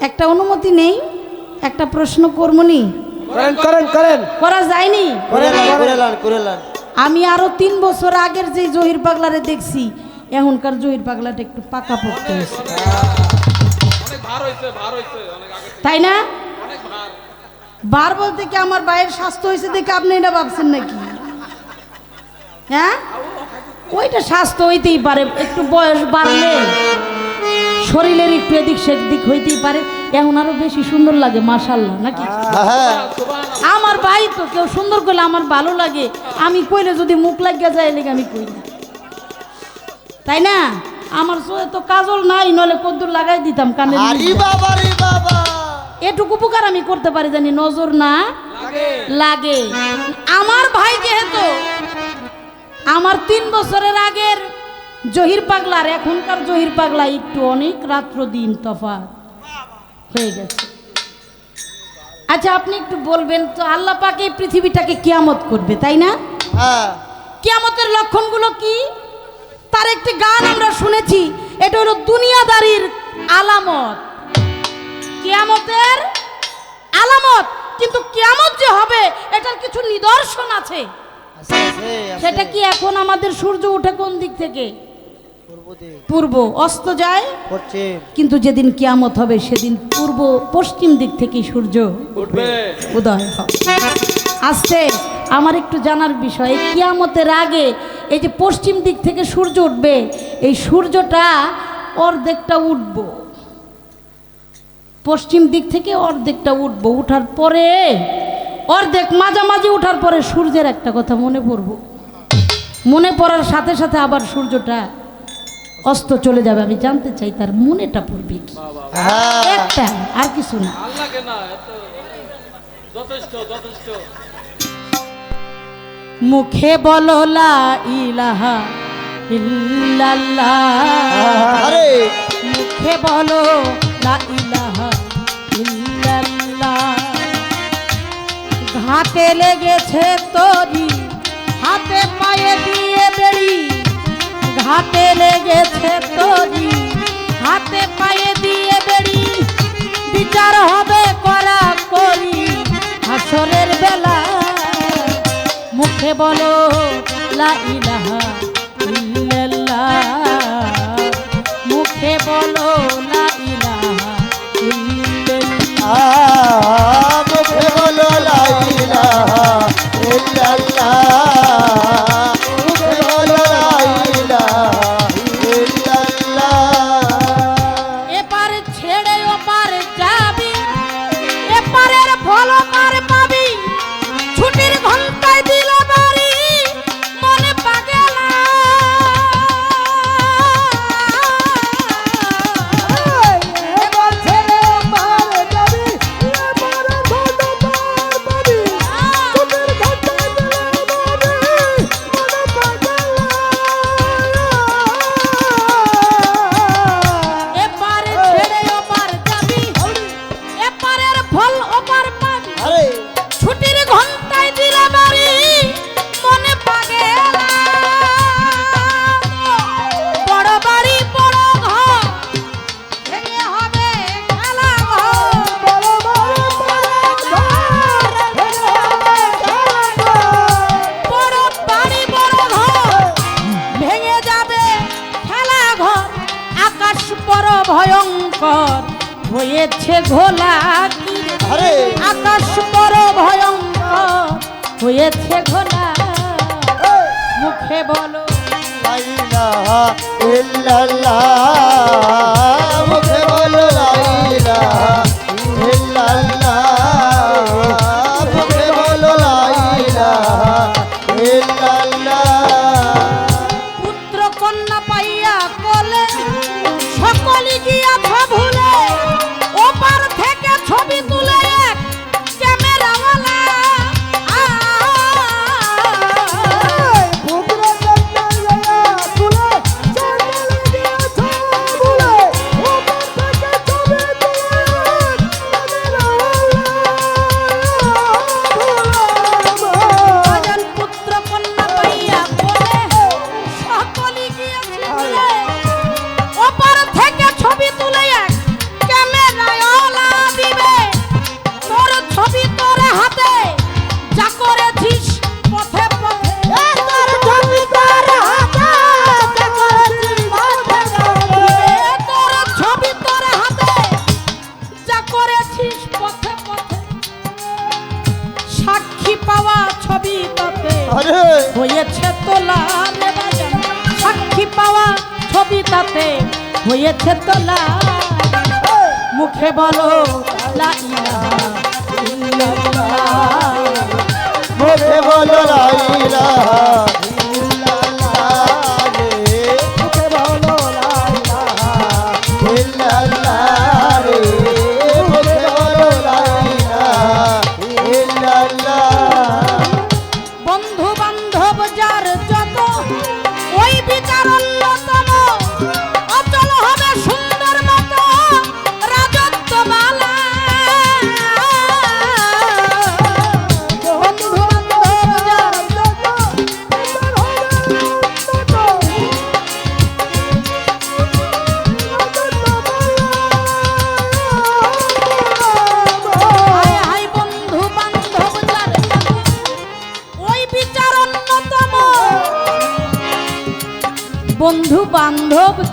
একটা অনুমতি নেই একটা প্রশ্ন করমনি করেন করেন করেন। করা যায়নি? করেন করেন। আমি আরও তিন বছর আগের যে জহির পাগলারে দেখছি এখনকার জহির পাগলাটা একটু পাকা পড়তে হয়েছে। তাই না? বার বলতে কি আমার বাইরের স্বাস্থ্য হয়েছে দেখে আপনি এটা ভাবছেন নাকি? হ্যাঁ? ওইটা স্বাস্থ্য হইতেই পারে একটু বয়স বাড়লে। শরীরের একটু এদিক সেদিক হইতেই পারে। এখন আরও বেশি সুন্দর লাগে মাশাল্লাহ নাকি? আমার ভাই তো কেউ সুন্দর করলে আমার ভালো লাগে। আমি কইলে যদি মুখ লাগিয়া যায় এলেগে আমি কই না। তাই না? আমার চোখে তো কাজল নাই নলে কদ্দুর লাগাই দিতাম কানে আরে বাবা এটুকু উপকার আমি করতে পারি জানি নজর না? লাগে। আমার ভাই যেহেতু আমার তিন বছরের আগের জহির পাগলা আর এখনকার জহির পাগলা একটু অনেক রাত্র দিন তফাৎ। হয়ে গেছে। আচ্ছা আপনি একটু বলবেন তো আল্লাহ পাকে পৃথিবীটাকে কিয়ামত করবে তাই না? হ্যাঁ। কিয়ামতের লক্ষণগুলো কি? তার একটি গান আমরা শুনেছি এটা হলো দুনিয়াদারির আলামত। কিয়ামতের আলামত কিন্তু কিয়ামত যে হবে এটার কিছু নিদর্শন আছে। সেটা কি এখন আমাদের সূর্য ওঠে কোন দিক থেকে? পূর্ব অস্ত যায় পশ্চিম। কিন্তু যেদিন কিয়ামত হবে সেদিন পূর্ব পশ্চিম দিক থেকে সূর্য উঠবে। উদয় হবে। আসছে আমার একটু জানার বিষয় এই কিয়ামতের আগে এই যে পশ্চিম দিক থেকে সূর্য উঠবে এই সূর্যটা অর্ধেকটা উঠব। পশ্চিম দিক থেকে অর্ধেকটা উঠবো। উঠার পরে অর্ধেক মাঝামাঝি উঠার পরে সূর্যের একটা কথা মনে পড়ব। মনে পড়ার সাথে সাথে আবার সূর্যটা অস্ত চলে যাবে আমি জানতে চাই তার মনেটা পড়বে কি? হ্যাঁ। একটা আর কিছু না। আল্লাহকে না এত যথেষ্ট যথেষ্ট। মুখে বলো লা ইলাহা ইল্লাল্লাহ। মুখে বলো লা ইলাহা ইল্লাল্লাহ। ঘাটে লেগেছে তরি হাতে পায়ে দিয়ে বেড়ি। ঘাটে লেগেছে তরি, হাতে পায়ে দিয়ে বেড়ি, বিচার হবে করা করি। হাসরের বেলা মুখে বলো, লা মুখে বলো ভয়ঙ্কর হয়েছে ঘোলা? আরে। আকাশ বড় ভয়ঙ্কর হয়েছে ঘোলা। মুখে বলো। ইল্লাল্লাহ। হয়েছে তোলা মুখে বলো। মুখে বলো লা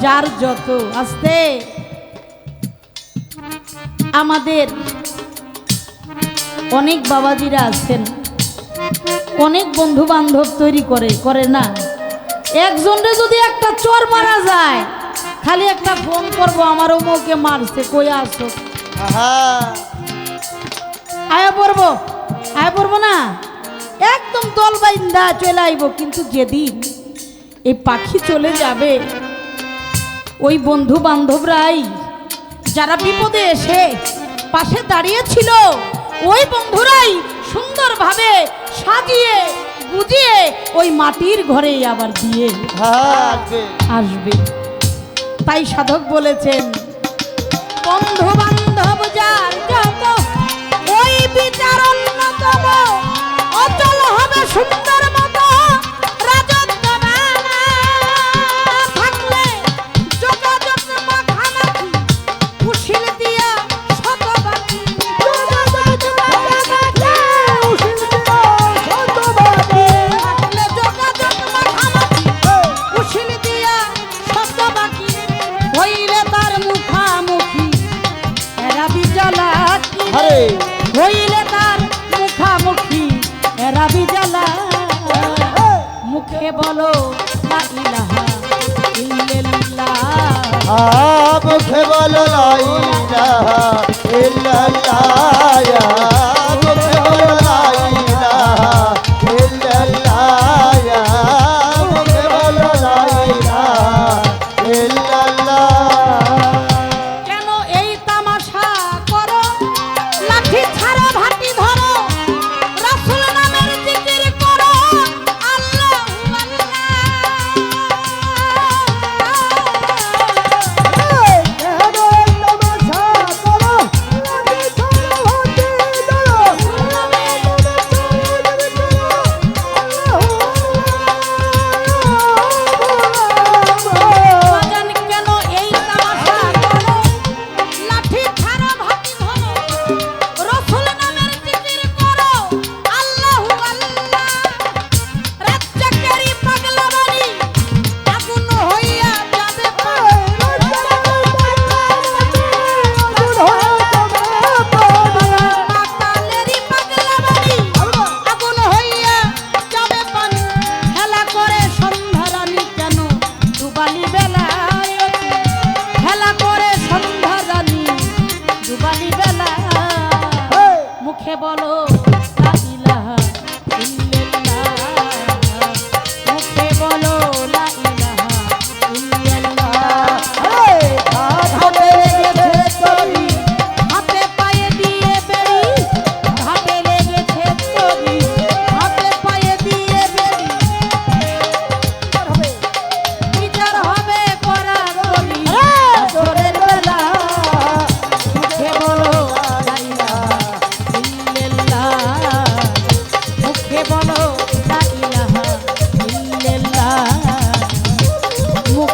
যার যত আসতে আমাদের অনেক বাবাজিরা আছেন অনেক বন্ধু বান্ধব তৈরি করে করে না। একজনরে যদি একটা চোর মারা যায় খালি একটা ফোন করব আমার অমুকে মারছে কই আসো আয়া পড়ব আয়া পড়ব না? একদম দল বাইন্দা চলে আইব কিন্তু যেদিন এই পাখি চলে যাবে ওই বন্ধু বান্ধবরাই যারা বিপদে এসে পাশে দাঁড়িয়েছিল ওই বন্ধুরাই সুন্দরভাবে সাজিয়ে বুঝিয়ে ওই মাটির ঘরে আবার দিয়ে আসবে। তাই সাধক বলেছেন বন্ধু বান্ধব যার যত ওই বিচার আরে। হইলে তার মুখামুখি এরা বিজলা মুখে বলো মুখে বলো ইল্লাল্লাহ।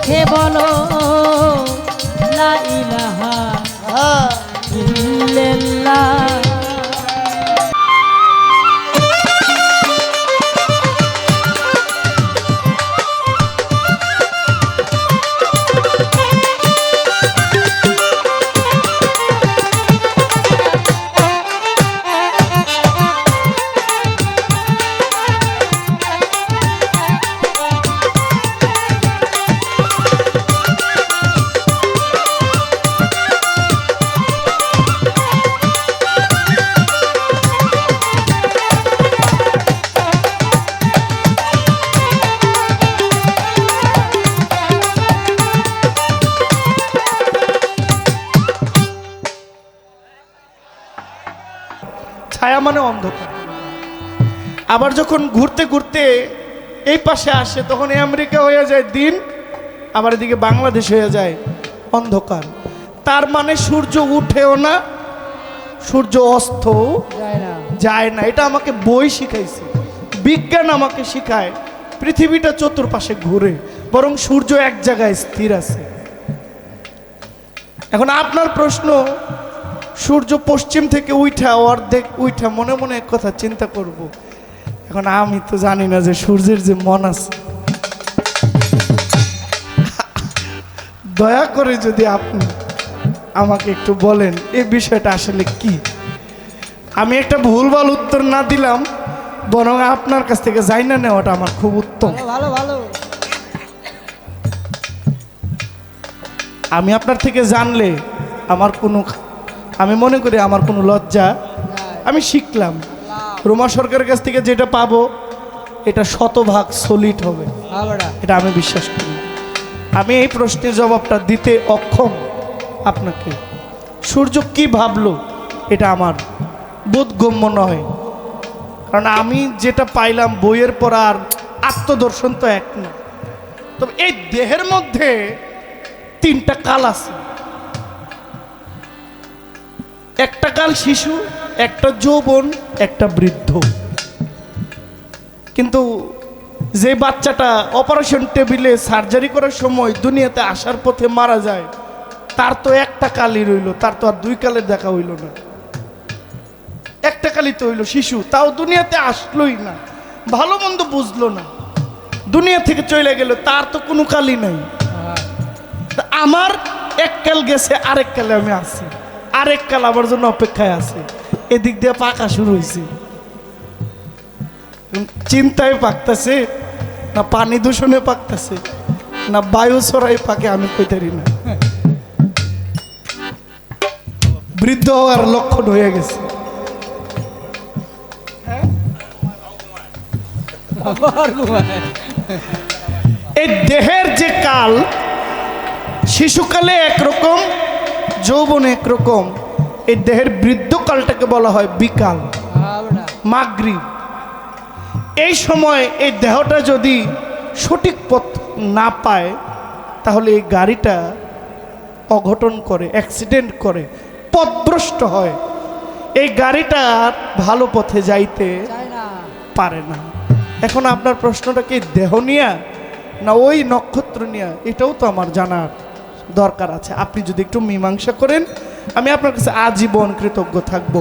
মুখে বলো লাইলাহা হ্যাঁ। ইল্লাল্লাহ। ছায়া মানে অন্ধকার। আবার যখন ঘুরতে ঘুরতে এই পাশে আসে তখন আমেরিকা হয়ে যায় দিন আবার এদিকে বাংলাদেশ হয়ে যায় অন্ধকার। তার মানে সূর্য উঠেও না সূর্য অস্ত যায় না। এটা আমাকে বই শিখাইছে। বিজ্ঞান আমাকে শিখায় পৃথিবীটা চতুর্পাশে ঘুরে বরং সূর্য এক জায়গায় স্থির আছে। এখন আপনার প্রশ্ন সূর্য পশ্চিম থেকে উঠা অর্ধেক উঠা মনে মনে এক কথা চিন্তা করব। এখন আমি তো জানি না যে সূর্যের যে মন আছে। দয়া করে যদি আপনি আমাকে একটু বলেন এই বিষয়টা আসলে কি? আমি একটা ভুলভাল উত্তর না দিলাম বরং আপনার কাছ থেকে যাই না নেওয়াটা আমার খুব উত্তম। ভালো ভালো। আমি আপনার থেকে জানলে আমার কোনো আমি মনে করি আমার কোনো লজ্জা। আমি শিখলাম। রোমা সরকারের কাছ থেকে যেটা পাবো, এটা শতভাগ সলিড হবে। এটা আমি বিশ্বাস করি। আমি এই প্রশ্নের জবাবটা দিতে অক্ষম আপনাকে। সূর্য কি ভাবলো, এটা আমার বোধগম্য নয়। কারণ আমি যেটা পাইলাম, বইয়ের পর আর আত্মদর্শন তো এক না। তবে এই দেহের মধ্যে তিনটা কাল আছে। একটা কাল শিশু, একটা যৌবন, একটা বৃদ্ধ। কিন্তু যে বাচ্চাটা অপারেশন টেবিলে সার্জারি করার সময় দুনিয়াতে আসার পথে মারা যায়, তার তো একটা কালই রইল, তার তো আর দুই কালের দেখা হইল না। একটা কালই তো হইল শিশু, তাও দুনিয়াতে আসলোই না, ভালো মন্দ বুঝলো না। দুনিয়া থেকে চলে গেল তার তো কোনো কালই নাই। আমার এক কাল গেছে, আরেক কালে আমি আছি আরেক কাল আমার জন্য অপেক্ষায় আছে। এদিক দিয়ে পাকা শুরু হয়েছে চিন্তায় পাকতেছে, না পানি দূষণে পাকতেছে, না বায়ু ছড়াই পাকে, আমি কইতারি না। বৃদ্ধ হওয়ার লক্ষণ হয়ে গেছে। এই দেহের যে কাল, শিশুকালে একরকম যৌবনে একরকম এই দেহের বৃদ্ধকালটাকে বলা হয় বিকাল মাগরি এই সময় এই দেহটা যদি সঠিক পথ না পায় তাহলে এই গাড়িটা অঘটন করে অ্যাক্সিডেন্ট করে পথভ্রষ্ট হয়। এই গাড়িটা ভালো পথে যাইতে পারে না। এখন আপনার প্রশ্নটা কি দেহ নিয়া না ওই নক্ষত্র নিয়া? এটাও তো আমার জানার। দরকার আছে। আপনি যদি একটু মীমাংসা করেন আমি আপনার কাছে আজীবন কৃতজ্ঞ থাকব।